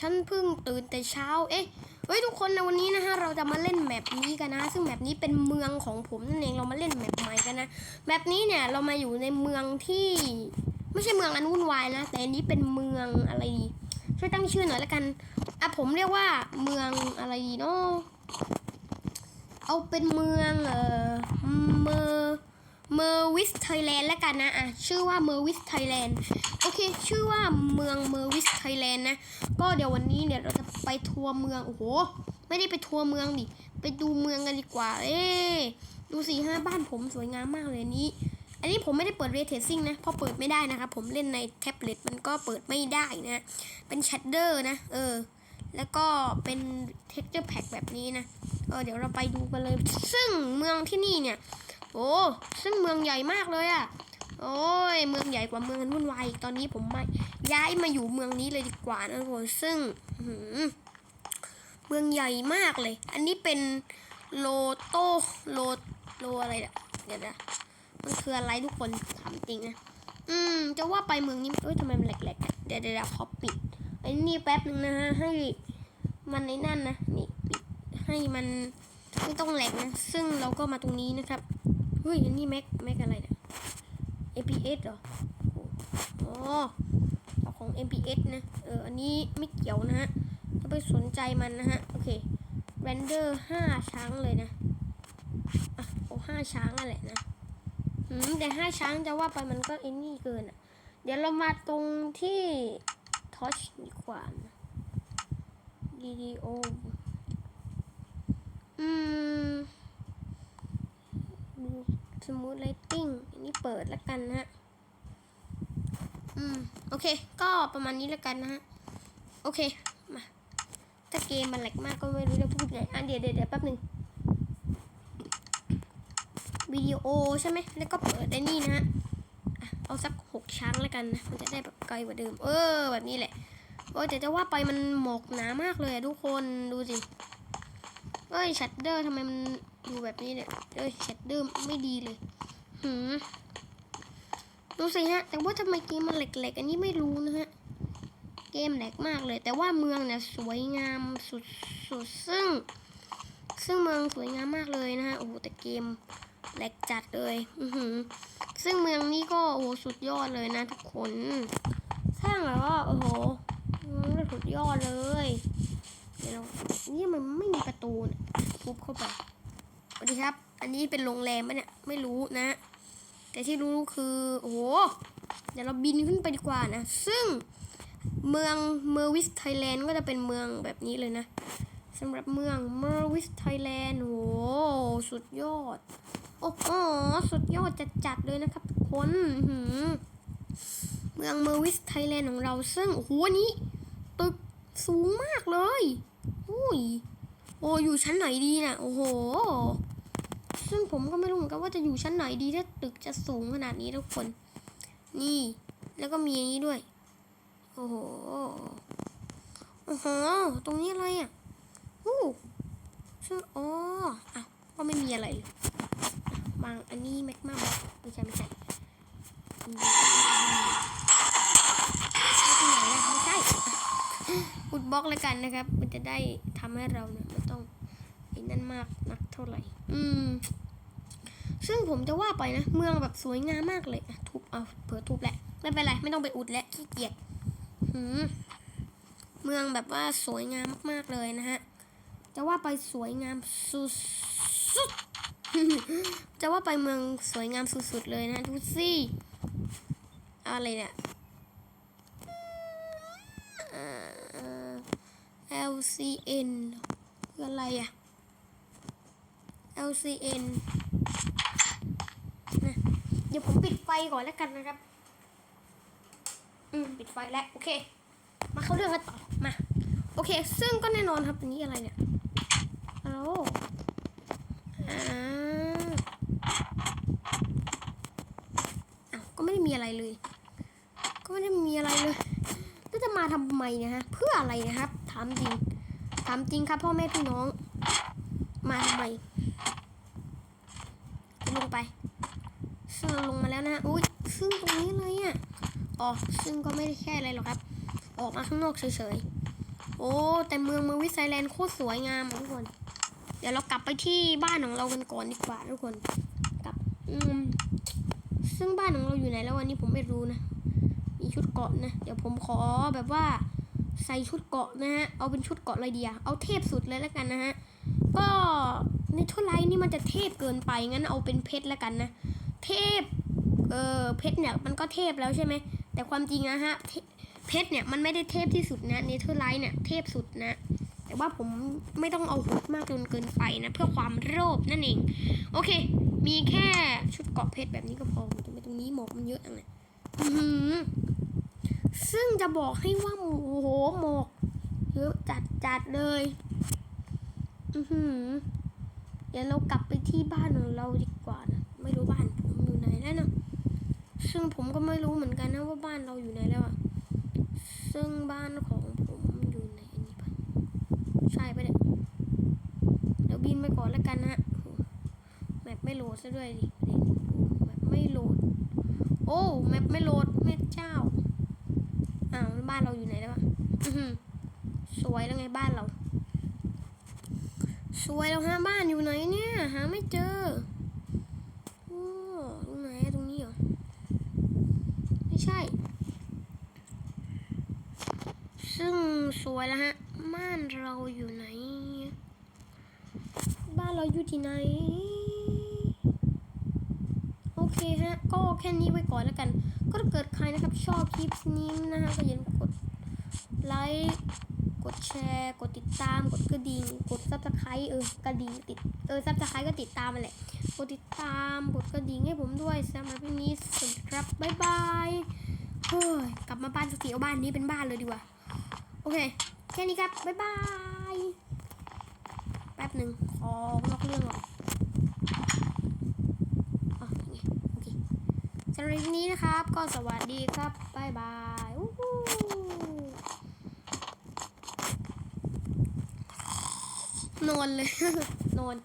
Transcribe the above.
ฉันเพิ่งตื่นแต่เช้า เอ๊ะ เฮ้ยทุกคนในวันนี้นะฮะเราจะมาเล่นแมปนี้กันนะ ซึ่งแมปนี้เป็นเมืองของผมนั่นเองเรามาเล่นแมปใหม่กันนะแมปนี้เนี่ยเรามาอยู่ในเมืองที่ไม่ใช่เมืองอันวุ่นวายนะแต่อันนี้เป็นเมืองอะไรดีช่วยตั้งชื่อหน่อยละกันอะผมเรียกว่าเมืองอะไรดีเนาะเอาเป็นเมืองเออเมอร์ เมอร์วิสไทยแลนด์แล้วกันนะอะชื่อว่าเมอร์วิสไทยแลนด์โอเค ชื่อว่าเมืองเมอร์วิสไทยแลนด์นะ ก็เดี๋ยววันนี้เนี่ยเราจะไปทัวร์เมือง โอ้โห ไม่ได้ไปทัวร์เมืองดิ ไปดูเมืองกันดีกว่า เอ๊ดูสี่ห้าบ้านผมสวยงามมากเลยนี้ อันนี้ผมไม่ได้เปิดเร t ทซิ่งนะเพราะเปิดไม่ได้นะครับ ผมเล่นในแท็บเล็ตมันก็เปิดไม่ได้นะ เป็นแชดเดอร์นะ เออ แล้วก็เป็น texture pack แบบนี้นะ เออ เดี๋ยวเราไปดูกันเลย ซึ่งเมืองที่นี่เนี่ย โอ้ซึ่งเมืองใหญ่มากเลยอะ่ะโอ้ยเมืองใหญ่กว่าเมืองวุ่นวายตอนนี้ผมมาย้ายมาอยู่เมืองนี้เลยดีกว่านะทุกคนซึ่งเมืองใหญ่มากเลย อันนี้เป็นโลโตโลโลอะไรเนี่ยเดี๋ยวนะมันคืออะไรทุกคนถามจริงนะอืม จะว่าไปเมืองนี้เอ้ยทำไมมันแหลกๆเดี๋ยวเดี๋ยวเดี๋ยวขอปิดไอ้นี่แป๊บนึงนะฮะให้มันในนั่นนะนี่ปิดให้มันไม่ต้องแหลกนะซึ่งเราก็มาตรงนี้นะครับ เฮ้ยอันนี้แม็กแม็กอะไรเนี่ย APS เหรออ๋อของ MPS นะเอออันนี้ไม่เกี่ยวนะฮะจะไปสนใจมันนะฮะ โอเคเรนเดอร์ห้าช้างเลยนะอะเอาห้าช้างอะไรนะอืมแต่ห้าช้างจะว่าไปมันก็ไอ้นี่เกินอะ เดี๋ยวเรามาตรงที่ทอชดีกว่านะ DDO อืม สมูทไลติ้งอันนี้เปิดแล้วกันนะฮะ อืม โอเค ก็ประมาณนี้แล้วกันนะฮะ โอเค มา ถ้าเกมมันแหลกมากก็ไม่รู้จะพูดไงอะเดี๋ยวเดี๋ยวแป๊บหนึ่งวิดีโอใช่ไหม แล้วก็เปิดได้นี่นะฮะเอาสักหกช้างแล้วกันนะ มันจะได้แบบไกลกว่าเดิม เออ แบบนี้แหละโอ้แต่จะว่าไปมันหมอกหนามากเลยอะทุกคนดูสิเอ้ยชัดเดอร์ทำไมมัน ดูแบบนี้เนี่ยเอ้ยชัดเดอร์ไม่ดีเลย หืมดูสิฮะ แต่ว่าทำไมเกมมันแหลกๆ อันนี้ไม่รู้นะฮะ เกมแหลกมากเลย แต่ว่าเมืองเนี่ยสวยงามสุดสุดซึ่ง ซึ่งเมืองสวยงามมากเลยนะฮะ โอ้โห แต่เกมแหลกจัดเลย อือหือ ซึ่งเมืองนี้ก็โอ้โหสุดยอดเลยนะทุกคน สร้างแบบว่าโอ้โหสุดยอดเลยเดี๋ยวนี่มันไม่มีประตูนะทุบเข้าไป วัสดีครับ อันนี้เป็นโรงแรมปะเนี่ย ไม่รู้นะ แต่ที่รู้คือ โอ้โห เดี๋ยวเราบินขึ้นไปดีกว่านะ ซึ่งเมืองเมอร์วิสไทยแลนด์ก็จะเป็นเมืองแบบนี้เลยนะสำหรับเมืองเมอร์วิสไทยแลนด์โอ้โหสุดยอด โอ้โห สุดยอดจัดๆเลยนะครับทุกคนเมืองเมอร์วิสไทยแลนด์ของเราซึ่งโอ้โหนี้ตึกสูงมากเลย อุ้ย โอ้อยู่ชั้นไหนดีน่ะ โอ้โห ซึ่งผมก็ไม่รู้เหมือนกันว่าจะอยู่ชั้นไหนดีถ้าตึกจะสูงขนาดนี้ทุกคน นี่ แล้วก็มีอย่างนี้ด้วย โอ้โห โอ้โห ตรงนี้อะไรอะอู้ซึ่งอ๋ออะก็ไม่มีอะไรเลยบางอันนี้แม็กมาไม่ใช่ไม่ใช่อืมใช่ไหนอะไม่ใช่อุดบล็อกแล้วกันนะครับ มันจะได้ทำให้เราเนี่ยไม่ต้องไอ้นั่นมากนักเท่าไหร่ อืม ซึ่งผมจะว่าไปนะ เมืองแบบสวยงามมากเลยอะทุบเอาเผื่อทุบแหละ ไม่เป็นไร ไม่ต้องไปอุดและขี้เกียจหืมเมืองแบบว่าสวยงามมากๆเลยนะฮะ จะว่าไปสวยงามสุดๆจะว่าไปเมืองสวยงามสุดๆเลยนะดูสิอะไรเนี่ยเออ LCN คืออะไรอะ LCN เดี๋ยวผมปิดไฟก่อนแล้วกันนะครับ อืมปิดไฟแล้วโอเค มาเข้าเรื่องกันต่อมา โอเค ซึ่งก็แน่นอนครับอันนี้อะไรเนี่ยเอาอ่าอ้าวก็ไม่ได้มีอะไรเลย ก็ไม่ได้มีอะไรเลยแล้วจะมาทำไมเนะฮะเพื่ออะไรนะครับ ถามจริงถามจริงครับพ่อแม่พี่น้อง มาทำไม ลงไป ซึ่ง เราลงมาแล้วนะอุ้ยซึ่งตรงนี้เลยอะอ๋อซึ่งก็ไม่ได้แค่อะไรหรอกครับ ออกมาข้างนอกเฉยๆ โอ้ แต่เมืองเมืองวิสไซแลนด์โคตรสวยงามทุกคน เดี๋ยวเรากลับไปที่บ้านของเรากันก่อนดีกว่าทุกคนกลับอืมซึ่งบ้านของเราอยู่ไหนแล้ววันนี้ผมไม่รู้นะ มีชุดเกาะนะ เดี๋ยวผมขอแบบว่าใส่ชุดเกาะนะฮะ เอาเป็นชุดเกาะอะไรดีอะเอาเทพสุดเลยแล้วกันนะฮะ ก็ในทั่วไลนี่มันจะเทพเกินไปงั้นเอาเป็นเพชรแล้วกันนะ เทพ เออเพชรเนี่ยมันก็เทพแล้วใช่ไหม แต่ความจริงนะฮะ เพชรเนี่ยมันไม่ได้เทพที่สุดนะเนเธอร์ไลท์เนี่ยเทพสุดนะ แต่ว่าผมไม่ต้องเอาโหดมากจนเกินไปนะ เพื่อความโลภนั่นเอง โอเค มีแค่ชุดเกาะเพชรแบบนี้ก็พอทำไมตรงนี้หมอกมันเยอะจังเลยซึ่งจะบอกให้ว่าโอ้โหหมอกเยอะจัดจัดเลย อือหือเดี๋ยวเรากลับไปที่บ้านของเราดีกว่านะ ไม่รู้บ้าน แล้วนะซึ่งผมก็ไม่รู้เหมือนกันนะว่าบ้านเราอยู่ไหนแล้วอะซึ่งบ้านของผมอยู่ไหนอันนี้ปะใช่ปะเนี่ยเดี๋ยวบินไปก่อนแล้วกันนะแมปไม่โหลดซะด้วยดิแมปไม่โหลด โอ้แมปไม่โหลดแม่เจ้าอ้าวบ้านเราอยู่ไหนแล้วอะสวยแล้วไงบ้านเรา สวยแล้วฮะบ้านอยู่ไหนเนี่ย หาไม่เจอโอ้ตรงไหนอะตรงนี้เหรอ ไม่ ใช่ ซึ่งสวยแล้วฮะบ้านเราอยู่ไหน บ้านเราอยู่ที่ไหน โอเคฮะ ก็แค่นี้ไว้ก่อนแล้วกัน ก็ถ้าเกิดใครนะครับชอบคลิปนี้นะฮะก็อย่าลืมกดไลค์ ชร์ กดติดตาม กดกระดิ่ง กดซับสไครต์เออกระดิ่งติดเออซับสไครต์ก็ติดตามมาแหละกดติดตามกดกระดิ่งให้ผมด้วยสำหรับวันนี้สวัสดีครับบ๊ายบายเฮ้ยกลับมาบ้านสักทีเอาบ้านนี้เป็นบ้านเลยดีกว่าโอเคแค่นี้ครับบ๊ายบายแป๊บหนึ่งขอนอกเรื่องก่อนอ๋อนี่ไงโอเคสำหรับวันนี้นะครับ ก็สวัสดีครับ บ๊ายบายอู้หู นอนเลย นอน